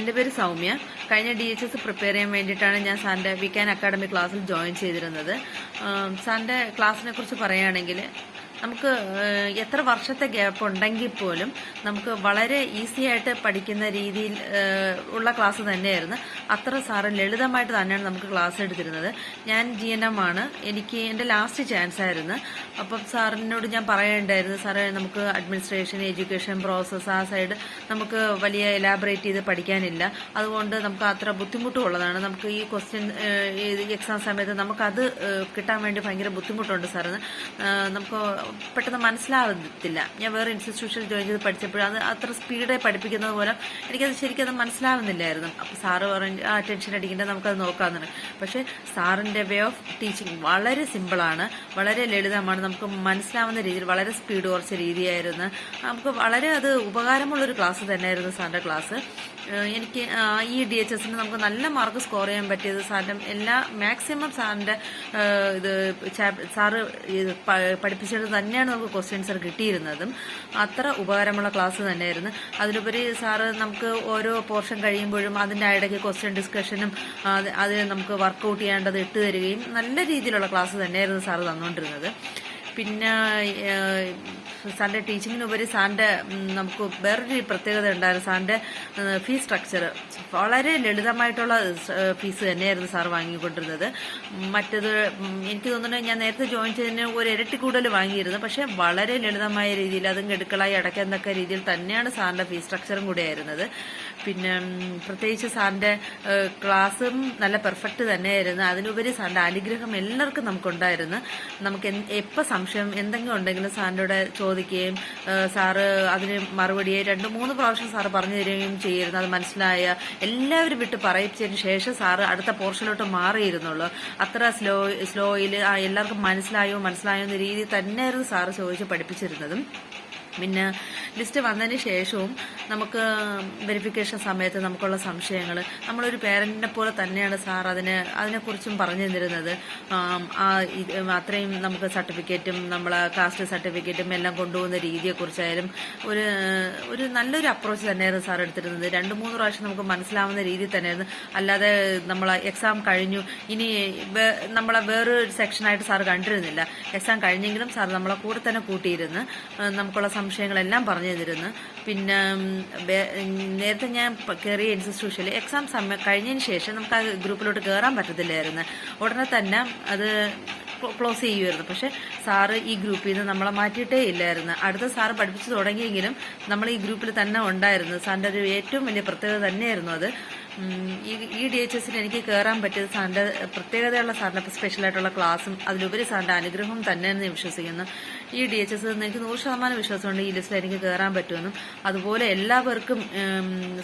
എന്റെ പേര് സൗമ്യ. കഴിഞ്ഞ ഡി എച്ച് എസ് പ്രിപ്പയർ ചെയ്യാൻ വേണ്ടിയിട്ടാണ് ഞാൻ സാറിന്റെ വിക്കാൻ അക്കാഡമി ക്ലാസ്സിൽ ജോയിൻ ചെയ്തിരുന്നത്. സാറിന്റെ ക്ലാസ്സിനെ കുറിച്ച് പറയുകയാണെങ്കിൽ നമുക്ക് എത്ര വർഷത്തെ ഗ്യാപ്പ് ഉണ്ടെങ്കിൽ പോലും നമുക്ക് വളരെ ഈസി ആയിട്ട് പഠിക്കുന്ന രീതിയിൽ ഉള്ള ക്ലാസ് തന്നെയായിരുന്നു. അത്ര സാറ് ലളിതമായിട്ട് തന്നെയാണ് നമുക്ക് ക്ലാസ് എടുത്തിരുന്നത്. ഞാൻ ജി എൻ എം ആണ്. എനിക്ക് എന്റെ ലാസ്റ്റ് ചാൻസ് ആയിരുന്നു. അപ്പം സാറിനോട് ഞാൻ പറയേണ്ടായിരുന്നു സാറേ നമുക്ക് അഡ്മിനിസ്ട്രേഷൻ എഡ്യൂക്കേഷൻ പ്രോസസ്സ് ആ സൈഡ് നമുക്ക് വലിയ എലാബറേറ്റ് ചെയ്ത് പഠിക്കാനില്ല. അതുകൊണ്ട് നമുക്ക് അത്ര ബുദ്ധിമുട്ടുള്ളതാണ്. നമുക്ക് ഈ ക്വസ്റ്റ്യൻ എക്സാം സമയത്ത് നമുക്കത് കിട്ടാൻ വേണ്ടി ഭയങ്കര ബുദ്ധിമുട്ടുണ്ട് സാറിന്. നമുക്ക് പെട്ടെന്ന് മനസ്സിലാവത്തില്ല ഞാൻ വേറെ ഇൻസ്റ്റിറ്റ്യൂഷനിൽ ജോയിൻ ചെയ്ത് പഠിച്ചപ്പോഴും അത് അത്ര സ്പീഡായി പഠിപ്പിക്കുന്നത് പോലെ എനിക്കത് ശരിക്കും അത് മനസ്സിലാവുന്നില്ലായിരുന്നു. അപ്പോൾ സാറ് പറഞ്ഞു ആ ടെൻഷൻ അടിക്കേണ്ട നമുക്കത് നോക്കാമെന്നാണ് പക്ഷേ സാറിന്റെ വേ ഓഫ് ടീച്ചിങ് വളരെ സിമ്പിളാണ് വളരെ ലളിതമാണ്. നമുക്ക് മനസ്സിലാവുന്ന രീതിയിൽ വളരെ സ്പീഡ് കുറച്ച രീതിയായിരുന്നു. നമുക്ക് വളരെ അത് ഉപകാരമുള്ളൊരു ക്ലാസ് തന്നെയായിരുന്നു സാറിന്റെ ക്ലാസ് എനിക്ക് ഈ ഡി എച്ച് എസിന് നമുക്ക് നല്ല മാർക്ക് സ്കോർ ചെയ്യാൻ പറ്റിയത് സാറിന്റെ എല്ലാ മാക്സിമം സാറിന്റെ ഇത് സാറ് ഇത് പഠിപ്പിച്ചത് തന്നെയാണ് നമുക്ക് ക്വസ്റ്റ്യൻ ആൻസർ കിട്ടിയിരുന്നതും. അത്ര ഉപകാരമുള്ള ക്ലാസ് തന്നെയായിരുന്നു. അതിലുപരി സാറ് നമുക്ക് ഓരോ പോർഷൻ കഴിയുമ്പോഴും അതിന്റെ ഇടയ്ക്ക് ക്വസ്റ്റ്യൻ ഡിസ്കഷനും അത് നമുക്ക് വർക്കൗട്ട് ചെയ്യേണ്ടത് ഇട്ട് തരികയും നല്ല രീതിയിലുള്ള ക്ലാസ് തന്നെയായിരുന്നു സാറ് തന്നുകൊണ്ടിരുന്നത് പിന്നെ സാറിന്റെ ടീച്ചിങ്ങിനുപരി സാറിന്റെ നമുക്ക് വേറൊരു പ്രത്യേകത ഉണ്ടായിരുന്നു. സാറിന്റെ ഫീസ് സ്ട്രക്ചർ വളരെ ലളിതമായിട്ടുള്ള ഫീസ് തന്നെയായിരുന്നു സാർ വാങ്ങിക്കൊണ്ടിരുന്നത്. മറ്റത് എനിക്ക് തോന്നുന്നത് ഞാൻ നേരത്തെ ജോയിൻ ചെയ്തതിന് ഒരു ഇരട്ടി കൂടുതൽ വാങ്ങിയിരുന്നു. പക്ഷേ വളരെ ലളിതമായ രീതിയിൽ അതും ഗഡുക്കളായി അടയ്ക്കത്തക്ക രീതിയിൽ തന്നെയാണ് സാറിന്റെ ഫീസ് സ്ട്രക്ചറും കൂടെ ആയിരുന്നത്. പിന്നെ പ്രത്യേകിച്ച് സാറിന്റെ ക്ലാസ്സും നല്ല പെർഫെക്റ്റ് തന്നെയായിരുന്നു. അതിനുപരി സാറിന്റെ അനുഗ്രഹം എല്ലാവർക്കും നമുക്കുണ്ടായിരുന്നു. നമുക്ക് എപ്പോൾ സംശയം എന്തെങ്കിലും ഉണ്ടെങ്കിലും സാറിന്റെ ചോദിക്കുകയും സാറ് അതിന് മറുപടിയെ രണ്ട് മൂന്ന് പ്രാവശ്യം സാറ് പറഞ്ഞു തരികയും ചെയ്യുന്നു അത് മനസ്സിലായ എല്ലാവരും വിട്ട് പറയിച്ചതിന് ശേഷം സാറ് അടുത്ത പോർഷനിലോട്ട് മാറിയിരുന്നുള്ളൂ. അത്ര സ്ലോ സ്ലോയിൽ എല്ലാവർക്കും മനസ്സിലായോ മനസ്സിലായോ എന്ന രീതിയിൽ തന്നെയായിരുന്നു സാറ് ചോദിച്ച് പഠിപ്പിച്ചിരുന്നതും. പിന്നെ ലിസ്റ്റ് വന്നതിന് ശേഷവും നമുക്ക് വെരിഫിക്കേഷൻ സമയത്ത് നമുക്കുള്ള സംശയങ്ങൾ നമ്മളൊരു പേരന്റിനെ പോലെ തന്നെയാണ് സാർ അതിനെ അതിനെക്കുറിച്ചും പറഞ്ഞു തന്നിരുന്നത്. അത്രയും നമുക്ക് സർട്ടിഫിക്കറ്റും നമ്മളെ കാസ്റ്റ് സർട്ടിഫിക്കറ്റും എല്ലാം കൊണ്ടുപോകുന്ന രീതിയെക്കുറിച്ചായാലും ഒരു ഒരു നല്ലൊരു അപ്രോച്ച് തന്നെയായിരുന്നു സാർ എടുത്തിരുന്നത്. രണ്ട് മൂന്ന് പ്രാവശ്യം നമുക്ക് മനസ്സിലാവുന്ന രീതിയിൽ തന്നെയായിരുന്നു. അല്ലാതെ നമ്മൾ എക്സാം കഴിഞ്ഞു. ഇനി നമ്മളെ വേറൊരു സെക്ഷനായിട്ട് സാർ കണ്ടിരുന്നില്ല. എക്സാം കഴിഞ്ഞെങ്കിലും സാർ നമ്മളെ കൂടെ തന്നെ കൂട്ടിയിരുന്ന് നമുക്കുള്ള നമുക്കുള്ള സംശയങ്ങളെല്ലാം പറഞ്ഞു തന്നിരുന്നു. പിന്നെ നേരത്തെ ഞാൻ കയറി കയറിയ ഇൻസ്റ്റിറ്റ്യൂഷനിൽ എക്സാം സമയം കഴിഞ്ഞതിന് ശേഷം നമുക്ക് ആ ഗ്രൂപ്പിലോട്ട് കയറാൻ പറ്റത്തില്ലായിരുന്നു. ഉടനെ തന്നെ അത് ക്ലോസ് ചെയ്യുമായിരുന്നു പക്ഷെ സാറ് ഈ ഗ്രൂപ്പിൽ നിന്ന് നമ്മളെ മാറ്റിയിട്ടേ ഇല്ലായിരുന്നു. അടുത്ത സാറ് പഠിപ്പിച്ചു തുടങ്ങിയെങ്കിലും നമ്മൾ ഈ ഗ്രൂപ്പിൽ തന്നെ ഉണ്ടായിരുന്നു. സാറിന്റെ ഒരു ഏറ്റവും വലിയ പ്രത്യേകത തന്നെയായിരുന്നു അത്. ഈ ഡി എച്ച് എസിന് എനിക്ക് കയറാൻ പറ്റിയത് സാറിന്റെ പ്രത്യേകതയുള്ള സാറിന്റെ സ്പെഷ്യലായിട്ടുള്ള ക്ലാസ്സും അതിലുപരി സാറിന്റെ അനുഗ്രഹവും തന്നെയെന്ന് വിശ്വസിക്കുന്നു. ഈ ഡി എച്ച് എസ് എനിക്ക് നൂറ് ശതമാനം വിശ്വാസമുണ്ട് ഈ ലിസ്റ്റിൽ എനിക്ക് കയറാൻ പറ്റുമെന്നും. അതുപോലെ എല്ലാവർക്കും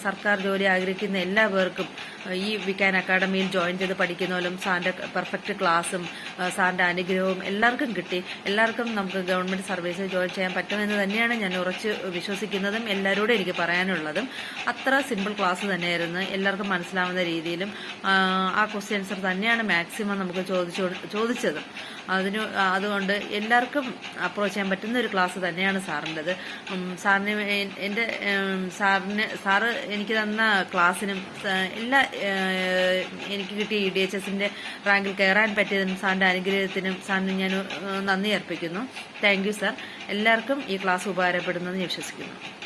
സർക്കാർ ജോലി ആഗ്രഹിക്കുന്ന എല്ലാവർക്കും ഈ വിക്കാൻ അക്കാഡമിയിൽ ജോയിൻ ചെയ്ത് പഠിക്കുന്നവരും സാറിന്റെ പെർഫെക്റ്റ് ക്ലാസ്സും സാറിന്റെ അനുഗ്രഹവും എല്ലാവർക്കും കിട്ടി. എല്ലാവർക്കും നമുക്ക് ഗവൺമെന്റ് സർവീസിൽ ജോയിൻ ചെയ്യാൻ പറ്റുമെന്ന് തന്നെയാണ് ഞാൻ ഉറച്ച് വിശ്വസിക്കുന്നതും എല്ലാവരോടും എനിക്ക് പറയാനുള്ളതും. അത്ര സിമ്പിൾ ക്ലാസ് തന്നെയായിരുന്നു. എല്ലാവർക്കും മനസ്സിലാവുന്ന രീതിയിലും ആ, ക്വസ്റ്റ്യൻസർ തന്നെയാണ് മാക്സിമം നമുക്ക് ചോദിച്ചു ചോദിച്ചത്. അതിന് അതുകൊണ്ട് എല്ലാവർക്കും അപ്രോച്ച് ചെയ്യാൻ പറ്റുന്ന ഒരു ക്ലാസ് തന്നെയാണ് സാറിന്റെത്. സാറിന് എന്റെ സാറിന് സാറ് എനിക്ക് തന്ന ക്ലാസ്സിനും എല്ലാ എനിക്ക് കിട്ടിയ ഇ ഡി എച്ച് എസിന്റെ റാങ്കിൽ കയറാൻ പറ്റിയതിനും സാറിന്റെ അനുഗ്രഹത്തിനും സാറിന് ഞാൻ നന്ദി അർപ്പിക്കുന്നു. താങ്ക് യു സാർ എല്ലാവർക്കും ഈ ക്ലാസ് ഉപകാരപ്പെടുന്നെന്ന് വിശ്വസിക്കുന്നു.